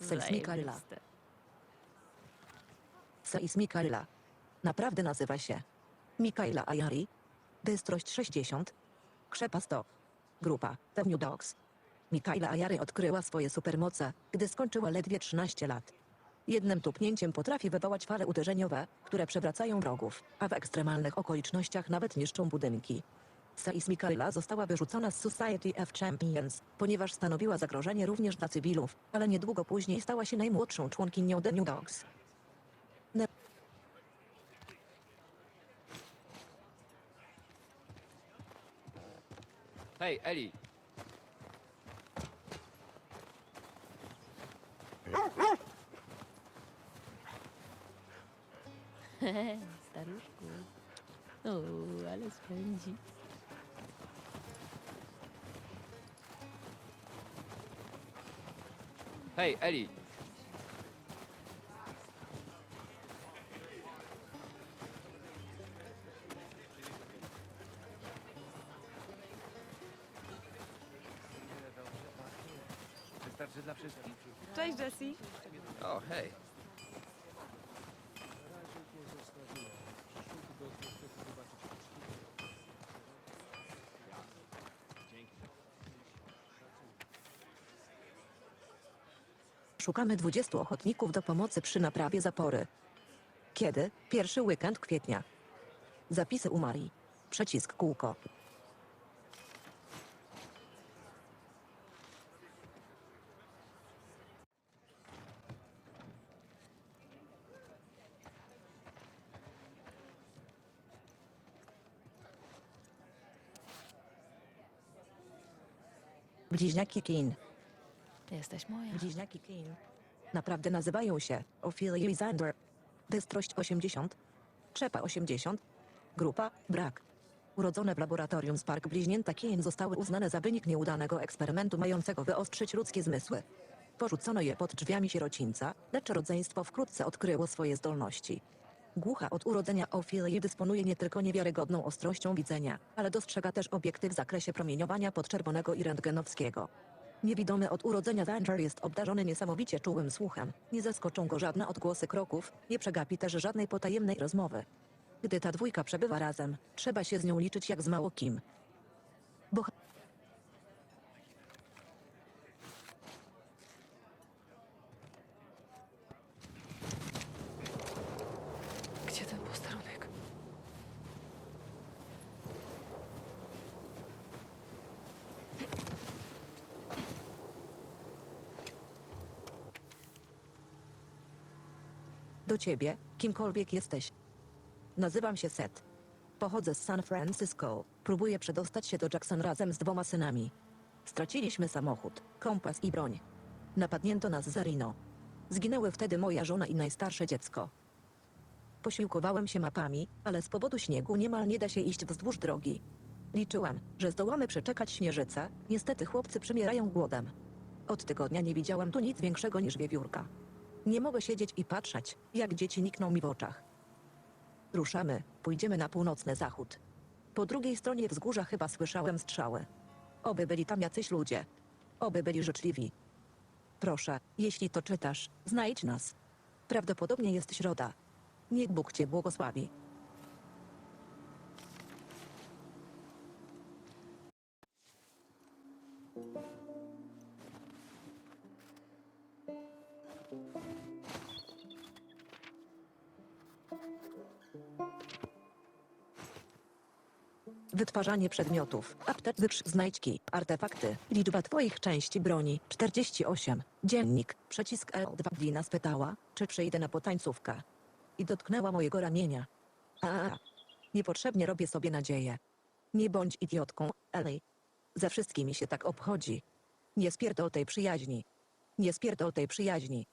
Sejsmika Ryla. Zajebiste. Sejsmika Ryla. Naprawdę nazywa się. Mikaela Ayari. Bystrość 60. Krzepa 100. Grupa The New Dogs. Mikaela Ayari odkryła swoje supermoce, gdy skończyła ledwie 13 lat. Jednym tupnięciem potrafi wywołać fale uderzeniowe, które przewracają wrogów, a w ekstremalnych okolicznościach nawet niszczą budynki. Sais Mikaela została wyrzucona z Society of Champions, ponieważ stanowiła zagrożenie również dla cywilów, ale niedługo później stała się najmłodszą członkinią The New Dogs. Ne- Hej, Eli! Staruszku. O, ale spędzi. Hej, Eli! Wystarczy dla wszystkich. Cześć, Jessie. O, hej! Szukamy 20 ochotników do pomocy przy naprawie zapory. Kiedy? Pierwszy weekend kwietnia. Zapisy u Marii. Przycisk kółko. Bliźniaki Kin. Jesteś moja. Bliźniaki Kin. Naprawdę nazywają się Ophelia i Zander. Bystrość 80. Trzepa 80. Grupa Brak. Urodzone w laboratorium Spark bliźnięta Kane zostały uznane za wynik nieudanego eksperymentu mającego wyostrzyć ludzkie zmysły. Porzucono je pod drzwiami sierocińca, lecz rodzeństwo wkrótce odkryło swoje zdolności. Głucha od urodzenia Ophelia dysponuje nie tylko niewiarygodną ostrością widzenia, ale dostrzega też obiekty w zakresie promieniowania podczerwonego i rentgenowskiego. Niewidomy od urodzenia Danger jest obdarzony niesamowicie czułym słuchem. Nie zaskoczą go żadne odgłosy kroków, nie przegapi też żadnej potajemnej rozmowy. Gdy ta dwójka przebywa razem, trzeba się z nią liczyć jak z mało kim. Boh Gdzie ten posterunek? do ciebie, kimkolwiek jesteś. Nazywam się Seth. Pochodzę z San Francisco. Próbuję przedostać się do Jackson razem z dwoma synami. Straciliśmy samochód, kompas i broń. Napadnięto nas Rino. Zginęły wtedy moja żona i najstarsze dziecko. Posiłkowałem się mapami, ale z powodu śniegu niemal nie da się iść wzdłuż drogi. Liczyłem, że zdołamy przeczekać śnieżycę, niestety chłopcy przymierają głodem. Od tygodnia nie widziałem tu nic większego niż wiewiórka. Nie mogę siedzieć i patrzeć, jak dzieci nikną mi w oczach. Ruszamy, pójdziemy na północny zachód. Po drugiej stronie wzgórza chyba słyszałem strzały. Oby byli tam jacyś ludzie. Oby byli życzliwi. Proszę, jeśli to czytasz, znajdź nas. Prawdopodobnie jest środa. Niech Bóg cię błogosławi. Wytwarzanie przedmiotów, apteczny znajdźki, artefakty, liczba twoich części broni, 48, dziennik, przycisk L2 Dina spytała, czy przyjdę na potańcówkę. I dotknęła mojego ramienia. A, niepotrzebnie robię sobie nadzieję. Nie bądź idiotką, Ellie. Ze wszystkimi się tak obchodzi. Nie spierdol tej przyjaźni. Nie spierdol tej przyjaźni.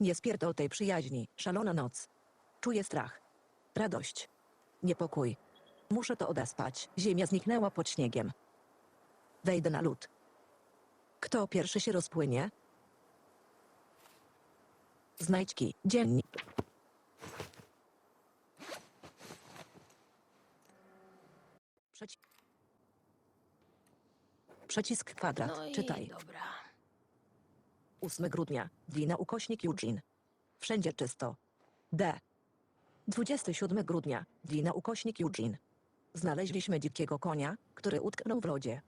Nie spierdol tej przyjaźni, szalona noc. Czuję strach. Radość. Niepokój. Muszę to odespać. Ziemia zniknęła pod śniegiem. Wejdę na lód. Kto pierwszy się rozpłynie? Znajdźki, dziennik. Przeci... Przycisk kwadrat. No i Czytaj. dobra. 8 grudnia, Dina ukośnik Eugene. Wszędzie czysto. D. 27 grudnia, Dina ukośnik Eugene. Znaleźliśmy dzikiego konia, który utknął w lodzie.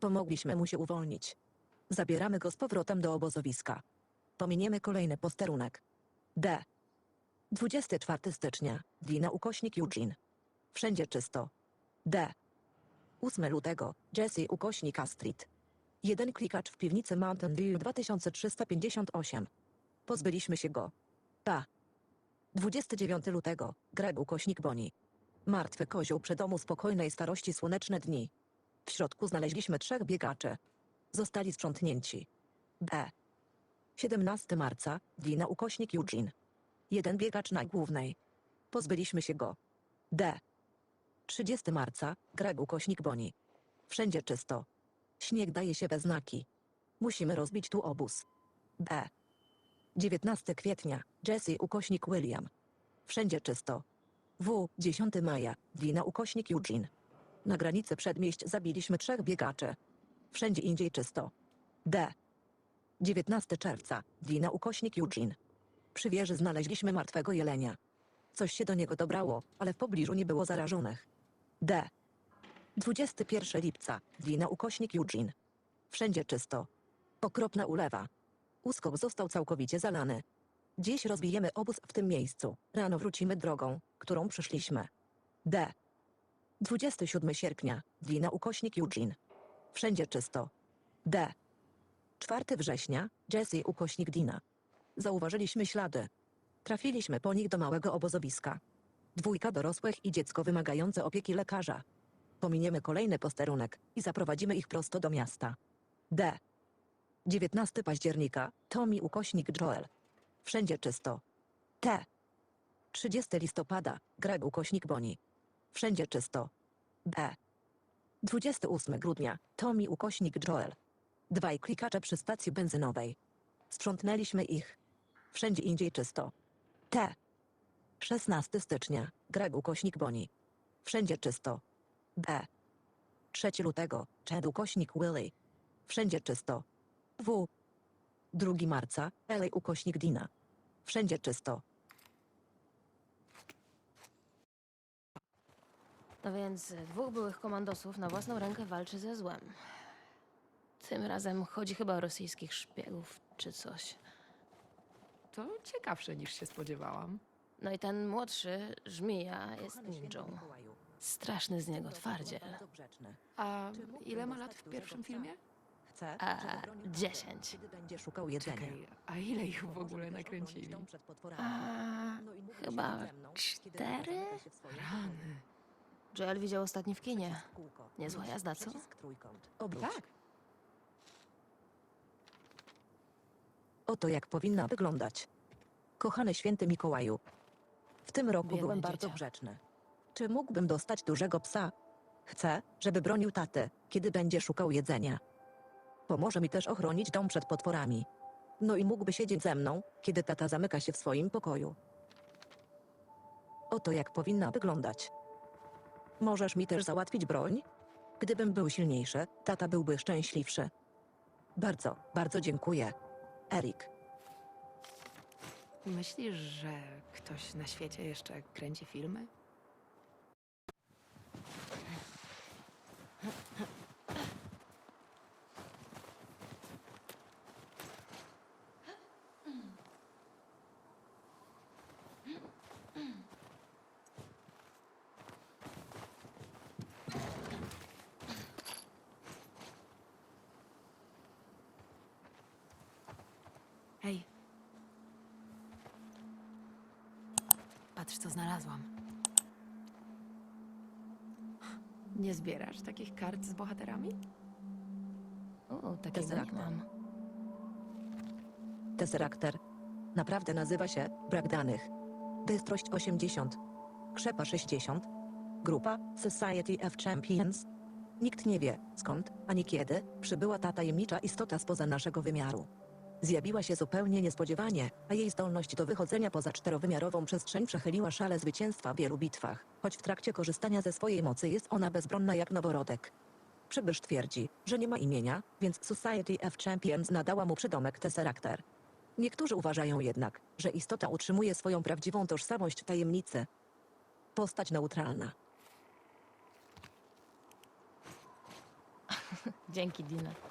Pomogliśmy mu się uwolnić. Zabieramy go z powrotem do obozowiska. Pominiemy kolejny posterunek. D. 24 stycznia, Dina ukośnik Eugene. Wszędzie czysto. D. 8 lutego, Jesse ukośnik Astrid. Jeden klikacz w piwnicy Mountain View 2358. Pozbyliśmy się go. A. 29 lutego, Greg ukośnik Boni. Martwy kozioł przy domu spokojnej starości słoneczne dni. W środku znaleźliśmy trzech biegaczy. Zostali sprzątnięci. B. 17 marca, Dina ukośnik Eugene. Jeden biegacz na głównej. Pozbyliśmy się go. D. 30 marca, Greg ukośnik Boni. Wszędzie czysto. Śnieg daje się we znaki. Musimy rozbić tu obóz. B. 19 kwietnia, Jesse ukośnik William. Wszędzie czysto. W. 10 maja, Dina ukośnik Eugene. Na granicy przedmieść zabiliśmy trzech biegaczy. Wszędzie indziej czysto. D. 19 czerwca, Dina ukośnik Eugene. Przy wieży znaleźliśmy martwego jelenia. Coś się do niego dobrało, ale w pobliżu nie było zarażonych. D. 21 lipca, Dina ukośnik Eugene. Wszędzie czysto. Okropna ulewa. Uskok został całkowicie zalany. Dziś rozbijemy obóz w tym miejscu. Rano wrócimy drogą, którą przyszliśmy. D. 27 sierpnia, Dina ukośnik Eugene. Wszędzie czysto. D. 4 września, Jesse ukośnik Dina. Zauważyliśmy ślady. Trafiliśmy po nich do małego obozowiska. Dwójka dorosłych i dziecko wymagające opieki lekarza. Pominiemy kolejny posterunek i zaprowadzimy ich prosto do miasta. D. 19 października, Tommy ukośnik Joel. Wszędzie czysto. T. 30 listopada, Greg ukośnik Boni. Wszędzie czysto. B. 28 grudnia, Tommy ukośnik Joel. Dwaj klikacze przy stacji benzynowej. Sprzątnęliśmy ich. Wszędzie indziej czysto. T. 16 stycznia, Greg ukośnik Boni. Wszędzie czysto. B. 3 lutego, Chad ukośnik Willy. Wszędzie czysto. W. 2 marca, LA ukośnik Dina. Wszędzie czysto. No więc dwóch byłych komandosów na własną rękę walczy ze złem. Tym razem chodzi chyba o rosyjskich szpiegów czy coś. To ciekawsze niż się spodziewałam. No i ten młodszy, żmija, jest Kochany święty ninją. Mikołaju, Straszny z niego twardziel. bardzo grzeczny. A Czy mógłbym ile ma lat w pierwszym psa? filmie? Chcę, A, żeby bronił 10. Kiedy będzie szukał jedzenia. Czekaj, a ile ich w ogóle nakręcili? A, No chyba cztery? Rany. Joel widział ostatni w kinie. Niezła jazda, co? Obróć. Tak, Oto jak powinna wyglądać. Kochany święty Mikołaju. W tym roku Biedny byłem bardzo dzieciak. grzeczny. Czy mógłbym dostać dużego psa? Chcę, żeby bronił taty, kiedy będzie szukał jedzenia. Pomoże mi też ochronić dom przed potworami. No i mógłby siedzieć ze mną, kiedy tata zamyka się w swoim pokoju. Oto jak powinna wyglądać. Możesz mi też załatwić broń? Gdybym był silniejszy, tata byłby szczęśliwszy. Bardzo, bardzo dziękuję. Erik. myślisz, że ktoś na świecie jeszcze kręci filmy? Hej. Patrz, co znalazłam. Nie zbierasz takich kart z bohaterami? O, takiego nie mam. Tesserakter. Naprawdę nazywa się Brak danych. Bystrość 80. Krzepa 60. Grupa Society of Champions. Nikt nie wie, skąd, ani kiedy, przybyła ta tajemnicza istota spoza naszego wymiaru. Zjawiła się zupełnie niespodziewanie, a jej zdolność do wychodzenia poza czterowymiarową przestrzeń przechyliła szale zwycięstwa w wielu bitwach, choć w trakcie korzystania ze swojej mocy jest ona bezbronna jak noworodek. Przybysz twierdzi, że nie ma imienia, więc Society of Champions nadała mu przydomek Tesseracter. Niektórzy uważają jednak, że istota utrzymuje swoją prawdziwą tożsamość w tajemnicy. Postać neutralna. Dzięki, Dina.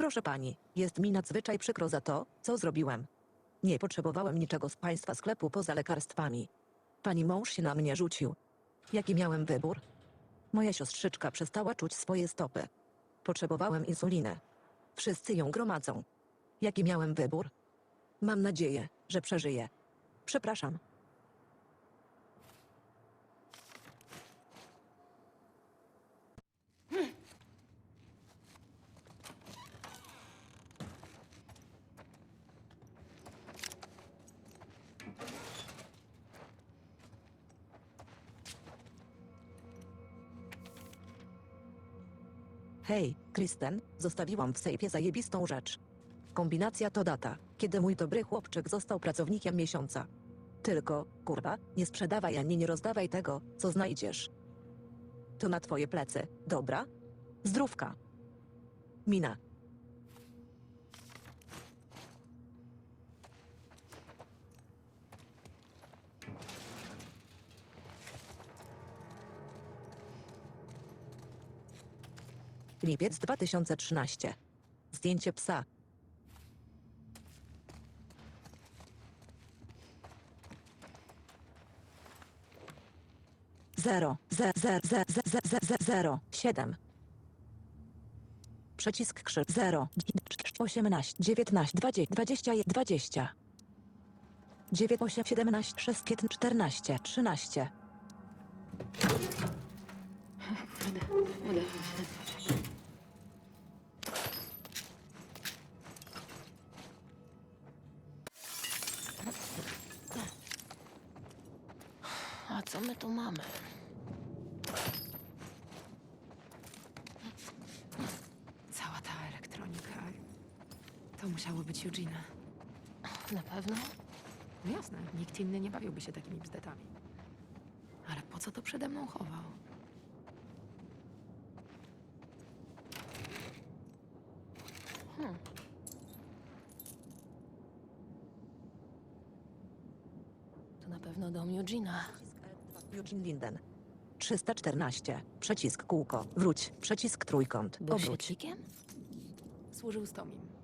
Proszę pani, jest mi nadzwyczaj przykro za to, co zrobiłem. Nie potrzebowałem niczego z państwa sklepu poza lekarstwami. Pani mąż się na mnie rzucił. Jaki miałem wybór? Moja siostrzyczka przestała czuć swoje stopy. Potrzebowałem insuliny. Wszyscy ją gromadzą. Jaki miałem wybór? Mam nadzieję, że przeżyję. Przepraszam. Hej, Kristen, zostawiłam w sejfie zajebistą rzecz. Kombinacja to data, kiedy mój dobry chłopczyk został pracownikiem miesiąca. Tylko, kurwa, nie sprzedawaj ani nie rozdawaj tego, co znajdziesz. To na twoje plecy, dobra? Zdrówka. Mina. Lipiec 2013. Zdjęcie psa. Zero, ze, ze, ze, ze, ze, ze, ze, zero, siedem. Przycisk krzyk, zero, osiemnaście, dziewiętnaście, dwadzieścia, dwadzieścia, dwadzieścia. Dziewięć, osiem, siedemnaście, szesnaście, czternaście, trzynaście. To musiało być Eugenia. Na pewno? No jasne, nikt inny nie bawiłby się takimi bzdetami. Ale po co to przede mną chował? Hmm. To na pewno dom Eugena. Eugene Linden. 314. Przycisk kółko. Wróć. Przycisk trójkąt. Był Obróć. świetlikiem? Służył z Tomim.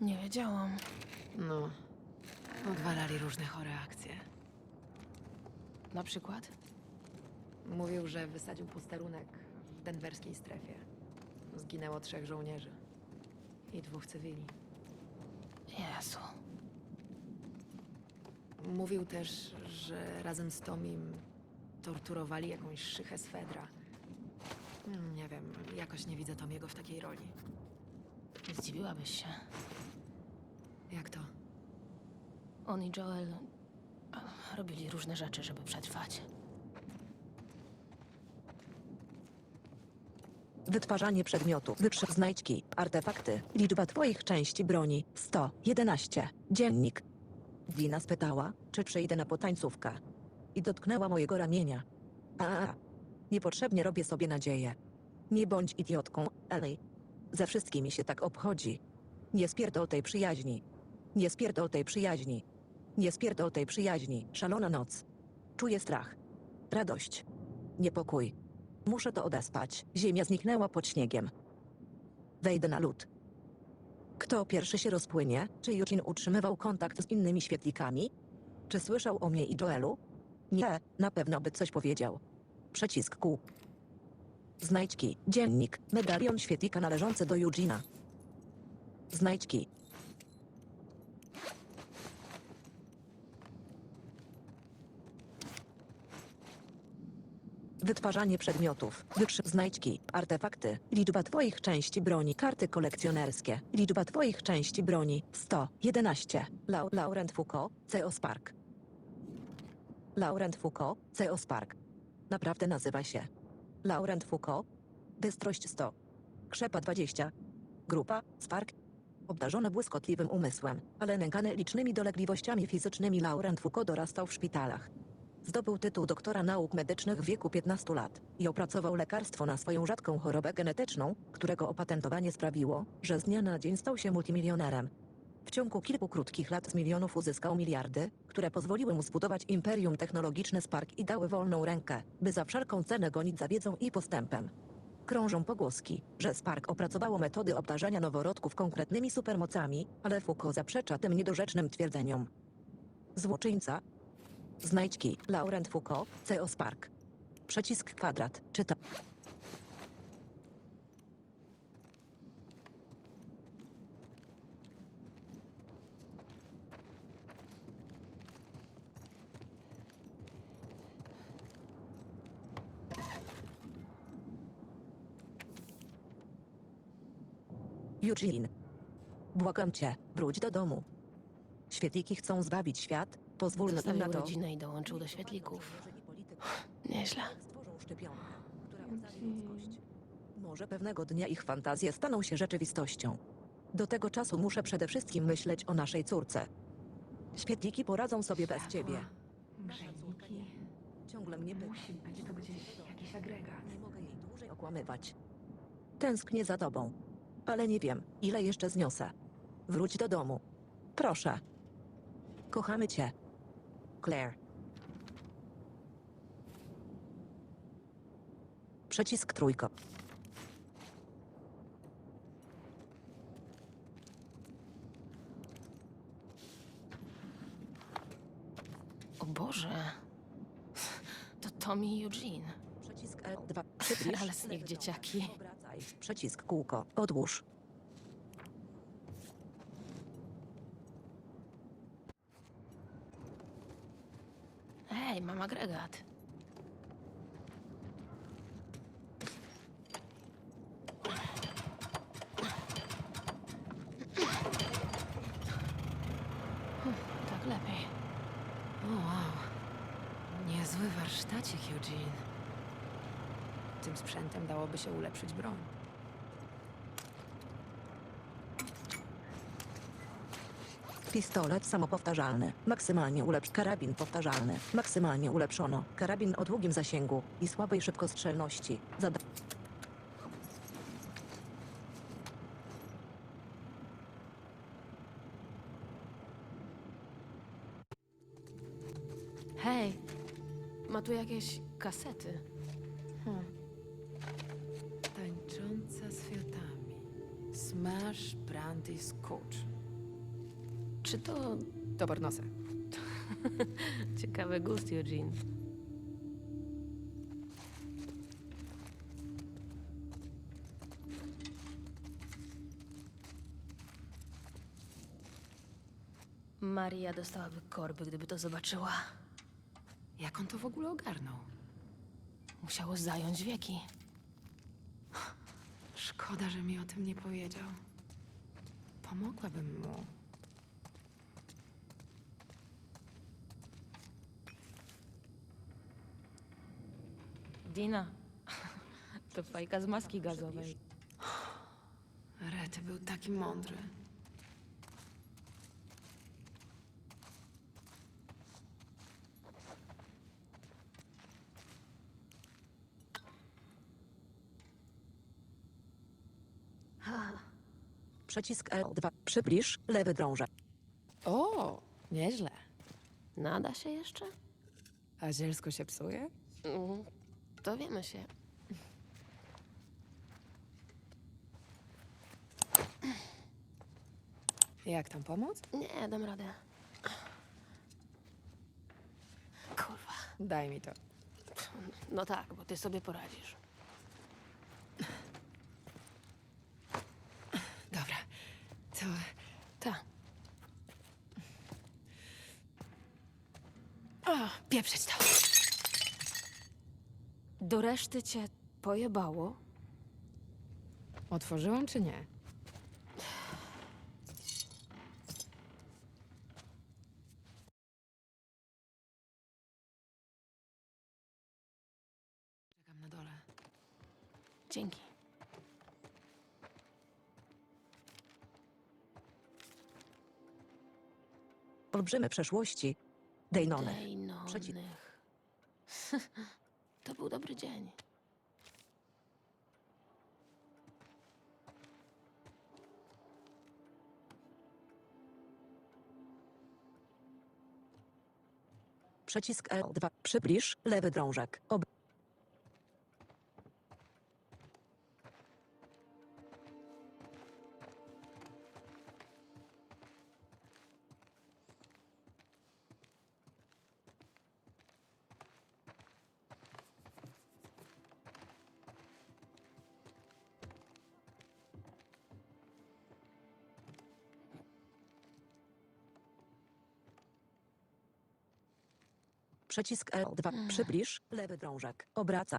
Nie wiedziałam. No. Odwalali różne chore akcje. Na przykład? Mówił, że wysadził posterunek w denwerskiej strefie. Zginęło trzech żołnierzy. I dwóch cywili. Jezu. Mówił też, że razem z Tomim torturowali jakąś szychę z Fedra. Nie wiem, jakoś nie widzę Tomiego w takiej roli. Zdziwiłabyś się. Jak to? On i Joel robili różne rzeczy, żeby przetrwać. Wytwarzanie przedmiotów. Wyprze znajdźki. Artefakty. Liczba twoich części broni. 111. Dziennik. Dina spytała, czy przyjdę na potańcówkę. I dotknęła mojego ramienia. A, niepotrzebnie robię sobie nadzieję. Nie bądź idiotką, Ellie. Ze wszystkimi się tak obchodzi. Nie spierdol tej przyjaźni. Nie spierdol tej przyjaźni. Nie spierdol tej przyjaźni. Szalona noc. Czuję strach. Radość. Niepokój. Muszę to odespać. Ziemia zniknęła pod śniegiem. Wejdę na lód. Kto pierwszy się rozpłynie? Czy Eugene utrzymywał kontakt z innymi świetlikami? Czy słyszał o mnie i Joelu? Nie, na pewno by coś powiedział. Przycisk kół. Znajdźki, dziennik, medalion świetlika należący do Eugena. Znajdźki. Wytwarzanie przedmiotów, wykrzyk znajdźki, artefakty, liczba twoich części broni, karty kolekcjonerskie, liczba twoich części broni 111. Lau Laurent Foucault, C.O. Spark. Laurent Foucault, C.O. Spark. Naprawdę nazywa się. Laurent Foucault. Bystrość 100. Krzepa 20. Grupa Spark. Obdarzony błyskotliwym umysłem, ale nękany licznymi dolegliwościami fizycznymi Laurent Foucault dorastał w szpitalach. Zdobył tytuł doktora nauk medycznych w wieku 15 lat i opracował lekarstwo na swoją rzadką chorobę genetyczną, którego opatentowanie sprawiło, że z dnia na dzień stał się multimilionerem. W ciągu kilku krótkich lat z milionów uzyskał miliardy, które pozwoliły mu zbudować imperium technologiczne Spark i dały wolną rękę, by za wszelką cenę gonić za wiedzą i postępem. Krążą pogłoski, że Spark opracowało metody obdarzania noworodków konkretnymi supermocami, ale Foucault zaprzecza tym niedorzecznym twierdzeniom. Złoczyńca. Znajdźki Laurent Foucault, CO Spark. Przycisk kwadrat, czyta. Eugene. Błagam cię, wróć do domu. Świetliki chcą zbawić świat, pozwól Zostawił na to. rodzinę i dołączył do świetlików. Nieźle. Stworzą szczepionkę, która ocali ludzkość. Może pewnego dnia ich fantazje staną się rzeczywistością. Do tego czasu muszę przede wszystkim myśleć o naszej córce. Świetliki poradzą sobie bez ciebie. Grzejniki. Ciągle mnie pyta. Musi być to gdzieś jakiś agregat. Nie mogę jej dłużej okłamywać. Tęsknię za tobą, ale nie wiem, ile jeszcze zniosę. Wróć do domu. Proszę. Kochamy cię. Claire. Przycisk trójko. O Boże. To Tommy i Eugene. Przycisk L2. Przybliż. Ale z nich dzieciaki. Obracaj. Przycisk kółko. Odłóż. Ej, mam agregat. Tak lepiej. O, wow. Niezły warsztacik, Eugene. Tym sprzętem dałoby się ulepszyć broń. Pistolet samopowtarzalny. Maksymalnie ulepsz. Karabin powtarzalny. Maksymalnie ulepszono. Karabin o długim zasięgu i słabej szybkostrzelności. Zada Hej, ma tu jakieś kasety. Hmm. Tańcząca z fiotami. Smash, brandy, scotch. Czy to To pornosy. ciekawy gust, Eugene? Maria dostałaby korby, gdyby to zobaczyła. Jak on to w ogóle ogarnął? Musiało zająć wieki. Szkoda, że mi o tym nie powiedział. Pomogłabym mu. Dina, to fajka z maski gazowej. Rety był taki mądry. Przycisk L2. Przybliż. Lewy drążek. O, nieźle. Nada się jeszcze? A zielsko się psuje? Mm, Dowiemy się. Jak tam pomóc? Nie, dam radę. Kurwa. Daj mi to. No tak, bo ty sobie poradzisz. Dobra. To Tak. O, pieprzyć to. Do reszty cię pojebało? Otworzyłam czy nie? Czekam na dole. Dzięki. Olbrzymy przeszłości. Dejnony. Przeci- Dejnonych. to był dobry dzień. Przycisk L2. Przybliż lewy drążek. Ob Przycisk L2. Przybliż lewy drążek. Obraca.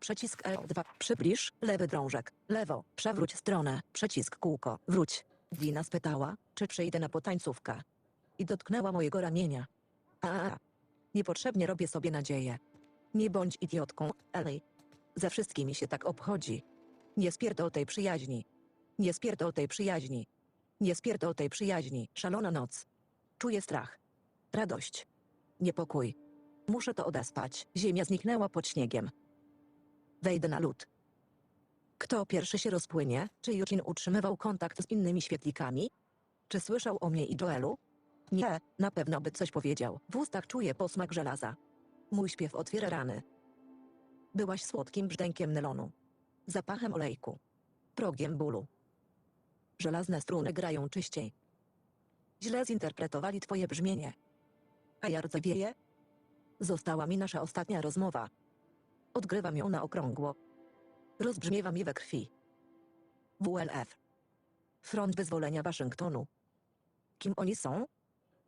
Przycisk L2. Przybliż lewy drążek. Lewo. Przewróć stronę. Przycisk kółko. Wróć. Dina spytała, czy przyjdę na potańcówkę. I dotknęła mojego ramienia. A, niepotrzebnie robię sobie nadzieję. Nie bądź idiotką, Ellie. Ze wszystkimi się tak obchodzi. Nie spierdol tej przyjaźni. Nie spierdol tej przyjaźni. Nie spierdol tej przyjaźni. Szalona noc. Czuję strach. Radość. Niepokój. Muszę to odespać. Ziemia zniknęła pod śniegiem. Wejdę na lód. Kto pierwszy się rozpłynie? Czy Jukin utrzymywał kontakt z innymi świetlikami? Czy słyszał o mnie i Joelu? Nie, na pewno by coś powiedział. W ustach czuję posmak żelaza. Mój śpiew otwiera rany. Byłaś słodkim brzdękiem nylonu. Zapachem olejku. Progiem bólu. Żelazne struny grają czyściej. Źle zinterpretowali twoje brzmienie. A ja rdzewieję? Została mi nasza ostatnia rozmowa. Odgrywam ją na okrągło. Rozbrzmiewa mi we krwi. WLF. Front Wyzwolenia Waszyngtonu. Kim oni są?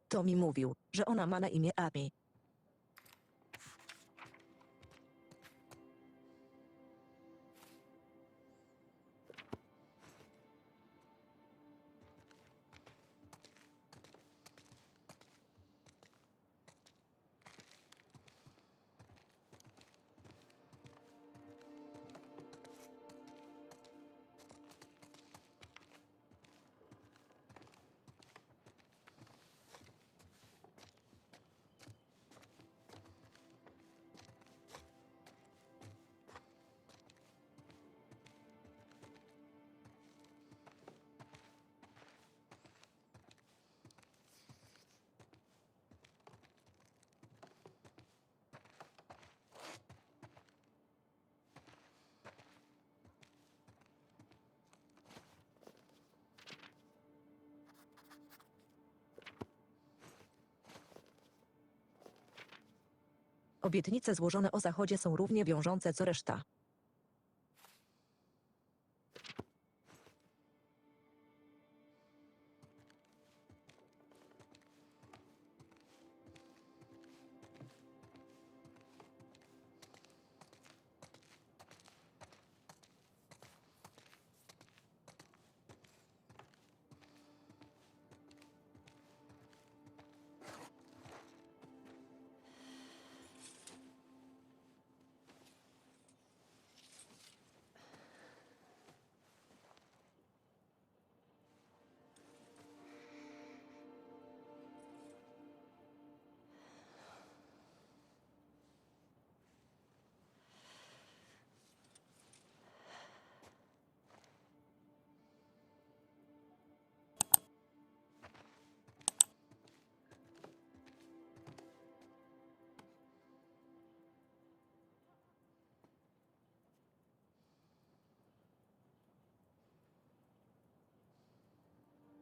To mi mówił, że ona ma na imię Amy. Obietnice złożone o zachodzie są równie wiążące co reszta.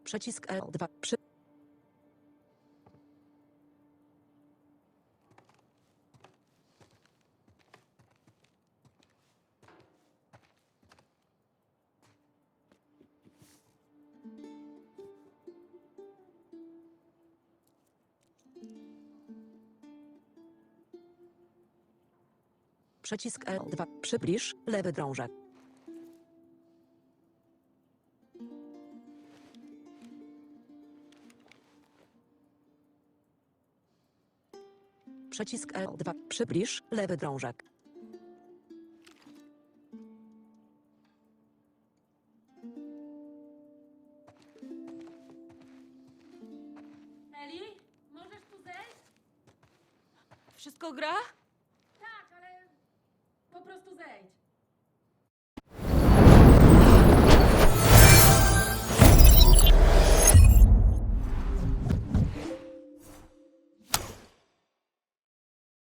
Przycisk L2. Przy... Przycisk L2. Przybliż lewy drążek. Przycisk L2. Przybliż lewy drążek.